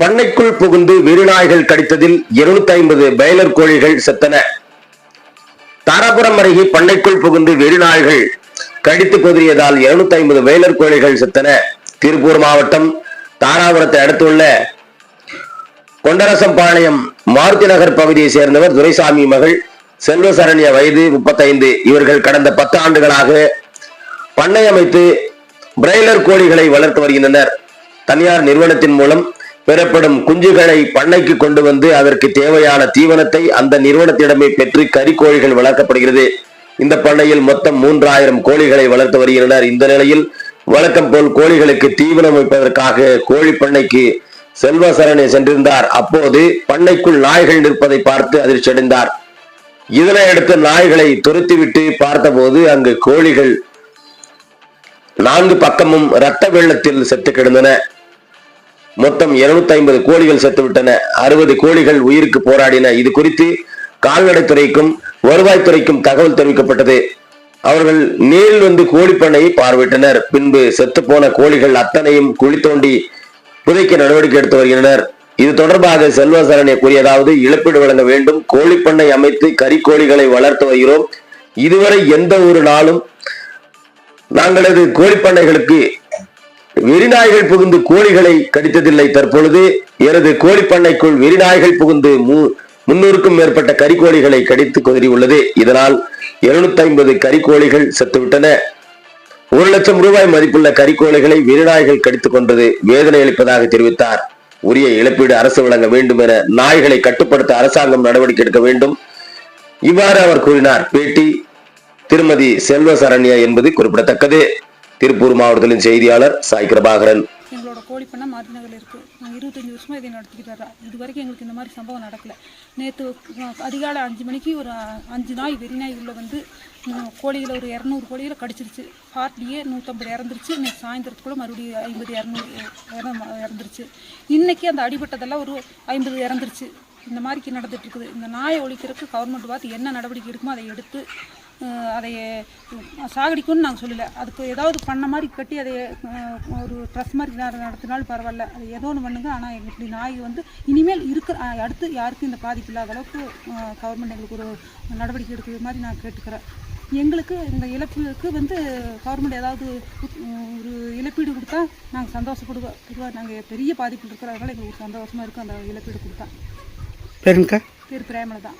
பண்ணைக்குள் புகுந்து வெறிநாய்கள் கடித்ததில் இருநூத்தி ஐம்பது பயலர் கோழிகள் செத்தன. தாராபுரம் அருகே பண்ணைக்குள் புகுந்து வெறிநாய்கள் கடித்து குதிரியதால் இருநூத்தி ஐம்பது வேலர் கோழிகள் செத்தன. திருப்பூர் மாவட்டம் தாராபுரத்தை அடுத்துள்ள கொண்டரசம்பாளையம் மாருதி நகர் பகுதியை சேர்ந்தவர் துரைசாமி மகள் செல்வசரண்ய வயது முப்பத்தைந்து. இவர்கள் கடந்த பத்து ஆண்டுகளாக பண்ணை அமைத்து பிராய்லர் கோழிகளை வளர்த்து வருகின்றனர். தனியார் நிறுவனத்தின் மூலம் பெறப்படும் குஞ்சுகளை பண்ணைக்கு கொண்டு வந்து அதற்கு தேவையான தீவனத்தை அந்த நிறுவனத்திடமே பெற்று கறிக்கோழிகள் வளர்க்கப்படுகிறது. இந்த பண்ணையில் மொத்தம் மூன்றாயிரம் கோழிகளை வளர்த்து வருகின்றனர். இந்த நிலையில் வழக்கம் போல் கோழிகளுக்கு தீவனம் வைப்பதற்காக கோழி பண்ணைக்கு செல்வசரணை சென்றிருந்தார். அப்போது பண்ணைக்குள் நாய்கள் நிற்பதை பார்த்து அதிர்ச்சி அடைந்தார் இதனை அடுத்து நாய்களை துரத்திவிட்டு பார்த்தபோது அங்கு கோழிகள் நான்கு பக்கமும் இரத்த வெள்ளத்தில் செத்து கிடந்தன. மொத்தம் 250 ஐம்பது கோழிகள் செத்துவிட்டன. அறுபது கோழிகள் உயிருக்கு போராடின. இது குறித்து கால்நடைத்துறைக்கும் வருவாய்த்துறைக்கும் தகவல் தெரிவிக்கப்பட்டது. அவர்கள் நேரில் வந்து கோழிப்பண்ணையை பார்வையிட்டனர். பின்பு செத்துப்போன கோழிகள் அத்தனையும் குழி தோண்டி புதைக்க நடவடிக்கை எடுத்து வருகின்றனர். இது தொடர்பாக செல்வசரணை கூறியதாவது இழப்பீடு வழங்க வேண்டும். கோழிப்பண்ணை அமைத்து கறிக்கோழிகளை வளர்த்து வருகிறோம். இதுவரை எந்த ஒரு நாளும் நாங்களது கோழிப்பண்ணைகளுக்கு வெறிநாய்கள் புகுந்து கோழிகளை கடித்ததில்லை தற்பொழுது. எனது கோழிப்பண்ணைக்குள் வெறிநாய்கள் புகுந்து முன்னூறுக்கும் மேற்பட்ட கறிக்கோழிகளை கடித்து கொதறி உள்ளது இதனால் 250 ஐம்பது கறிக்கோழிகள் செத்துவிட்டன. ஒரு லட்சம் ரூபாய் மதிப்புள்ள கறிக்கோழிகளை வெறிநாய்கள் கடித்துக் கொண்டது வேதனை அளிப்பதாக தெரிவித்தார். உரிய இழப்பீடு அரசு வழங்க வேண்டும் என நாய்களை கட்டுப்படுத்த அரசாங்கம் நடவடிக்கை எடுக்க வேண்டும். இவ்வாறு அவர் கூறினார். பேட்டி திருமதி செல்வ சரண்யா என்பது குறிப்பிடத்தக்கது. திருப்பூர் மாவட்டத்தின் செய்தியாளர் சாய் எங்களோட கோழி பண்ணை மாரிநகரில் இருக்குது நாங்கள் இருபத்தஞ்சி வருஷமாக இதை நடத்திக்கிட்டு வரோம் இது வரைக்கும் எங்களுக்கு இந்த மாதிரி சம்பவம் நடக்கல. நேற்று அதிகாலை அஞ்சு மணிக்கு ஒரு அஞ்சு நாய் வெறி நாய் உள்ள வந்து கோழியில் கோழிகளை ஒரு இரநூறு கோழிகளை கடிச்சிருச்சு. ஹார்ட்லேயே நூற்றம்பது இறந்துருச்சு. இன்னைக்கு சாயந்தரத்துக்குள்ள மறுபடியும் ஐம்பது இரநூறு இறந்துருச்சு. இன்றைக்கி அந்த அடிபட்டதெல்லாம் ஒரு ஐம்பது இறந்துருச்சு. இந்த மாதிரிக்கு நடந்துகிட்ருக்குது இந்த நாயை ஒழிக்கிறதுக்கு கவர்மெண்ட் பார்த்து என்ன நடவடிக்கை எடுக்குமோ அதை எடுத்து அதை சாகடிக்கும்னு நாங்கள் சொல்லலை. அதுக்கு ஏதாவது பண்ண மாதிரி கட்டி அதை ஒரு ட்ரெஸ் மாதிரி நட- நடத்தினாலும் பரவாயில்ல. அது ஏதோ ஒன்று பண்ணுங்க. ஆனால் எங்களுக்கு இப்படி நாய் வந்து இனிமேல் இருக்க அஹ், அடுத்து யாருக்கும் இந்த பாதிப்பு இல்லாத அளவுக்கு கவர்மெண்ட் எங்களுக்கு ஒரு நடவடிக்கை எடுக்கிற மாதிரி நான் கேட்டுக்கிறேன். எங்களுக்கு இந்த இழப்புக்கு வந்து கவர்மெண்ட் ஏதாவது ஒரு இழப்பீடு கொடுத்தா நாங்கள் சந்தோஷப்படுவோம் பொதுவாக நாங்கள் பெரிய பாதிப்பில் இருக்கிறதுனால எங்களுக்கு சந்தோஷமாக இருக்கும் அந்த இழப்பீடு கொடுத்தா. பேருங்கக்கா பேர் பிரேமலை தான்